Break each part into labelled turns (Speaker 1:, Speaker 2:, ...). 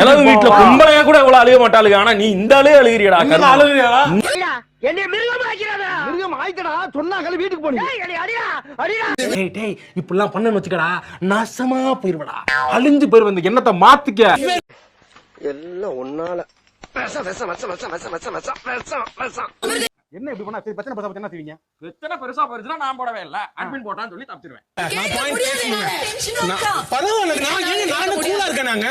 Speaker 1: இளவு வீட்டுல கும்பலையா கூட இவ்வளவு அழுக மாட்டாளுங்க. ஆனா நீ இந்த அழுக அழுகிறியடா.
Speaker 2: அழுகுறியாடா
Speaker 3: மிருகம் ஆயிட்டடா சொன்னாங்களே வீட்டுக்கு போனீங்க.
Speaker 2: டேய் டேய் இப்படிலாம் பண்ணன்னு வச்சுக்கடா நாசமா போயிருவடா. அழிஞ்சு போயிருவ இந்த எண்ணத்தை மாத்திக்க.
Speaker 3: எல்லாம் ஒன்னால
Speaker 2: என்ன இப்படி பண்ணா? சரி பிரச்சனை பெருசா என்ன செய்வீங்க?
Speaker 1: பிரச்சனை பெருசா போயிருச்சுன்னா நான் போடவே இல்ல. அட்மின் போட்டான்னு சொல்லி தப்பிச்சிருவேன்.
Speaker 2: பரவாயில்ல நான் ஏன் நான் கூலா இருக்கேன் நாங்க?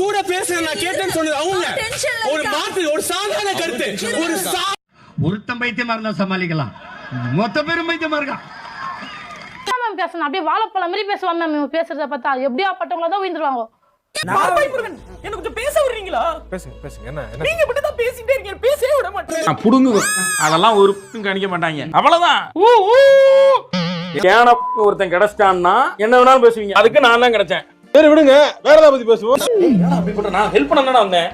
Speaker 2: கூட பேசுறேன் நான் கேட்டேன்னு சொன்னது அவங்க. ஒரு மாற்று ஒரு சாதாரண கருத்து. ஒரு
Speaker 4: ஒருத்தன் பைத்தியமா இருந்தா சமாளிக்கலாம். மொத்த பேரும் பைத்தியமா இருக்கான்
Speaker 5: மேம் பேசணும்? அப்படியே வாழைப்பழம் மாதிரி பேசுவாங்க மேம் பேசுறத பார்த்தா. எப்படியா பட்டவங்களா தான் உயிர்ந்துருவாங்க.
Speaker 1: என்ன கொஞ்சம் பேச விடுறீங்களா
Speaker 2: பேசுங்க பேசுங்க என்ன என்ன
Speaker 1: நீங்க மட்டும் தான் பேசிட்டே இருக்கீங்க பேசவே விட மாட்டேன் புடுங்குவேன் அதெல்லாம் ஒரு கணிக்க மாட்டாங்க அவ்வளவுதான் ஊ, ஊ. ஏன ஒருத்தன் கிடைச்சிட்டான்னா என்ன வேணாலும் பேசுவீங்க அதுக்கு நான் தான் கிடைச்சேன்
Speaker 2: சரி விடுங்க வேற ஏதாவது பத்தி பேசுவோம்
Speaker 1: அப்படி பண்ற நான் ஹெல்ப் பண்ண வந்தேன்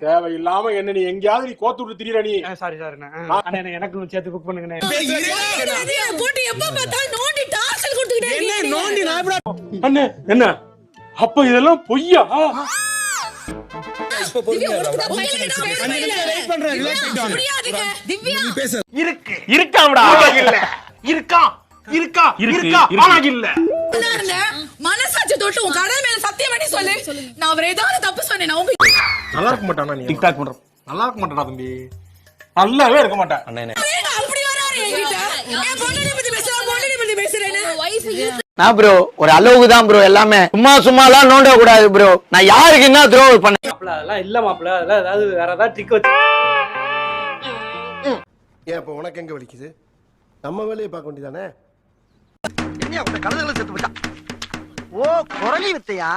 Speaker 2: தேவையில்லாம என்ன நீ எங்கேயாவது நீ கோத்து விட்டு திரியற நீ
Speaker 3: சாரி சாரி எனக்கு சேர்த்து புக் பண்ணுங்கண்ணே.
Speaker 6: போட்டு எப்ப பார்த்தாலும் நோண்டி டார்ச்சல் கொடுத்துக்கிட்டே
Speaker 2: என்ன நோண்டி நான்
Speaker 1: அண்ணே என்ன?
Speaker 2: அப்ப இதெல்லாம் பொய்யா? இருக்கு.
Speaker 1: இருக்காம்டா
Speaker 2: இல்ல இருக்கா இருக்கா. ஆனா இல்ல
Speaker 6: மனசாட்சி தொட்டு உன் கடல் மேல சத்தியம் பண்ணி சொல்லு. நான் அவர் ஏதாவது தப்பு சொன்னேன் நான் உங்க
Speaker 2: நல்லா இருக்க மாட்டானா நீ?
Speaker 1: டிக்டாக் பண்றோம்
Speaker 2: நல்லா இருக்க மாட்டானா தம்பி? நல்லாவே இருக்க மாட்டேன்
Speaker 1: அண்ணே
Speaker 6: அப்படி வராரு என்கிட்ட. என் பொண்ணனை பத்தி பேசுறேன் பொண்ணனை பத்தி பேசுறேன்னு.
Speaker 7: நான் ப்ரோ ஒரு அளவுக்கு தான் ப்ரோ எல்லாமே. சும்மா சும்மாலாம் நோண்ட கூடாது ப்ரோ நான் யாருக்கு என்ன த்ரோ பண்ணேன்
Speaker 3: அதெல்லாம் இல்ல மாப்பிள்ள அதெல்லாம் ஏதாவது வேற ஏதாவது ட்ரிக் வச்சு
Speaker 8: ஏன் இப்போ உனக்கு எங்க வலிக்குது? நம்ம வேலையை பார்க்க வேண்டியதானே?
Speaker 3: என்ன கழுதுகளை செத்து போச்சா ஓ குரலி வித்தையா?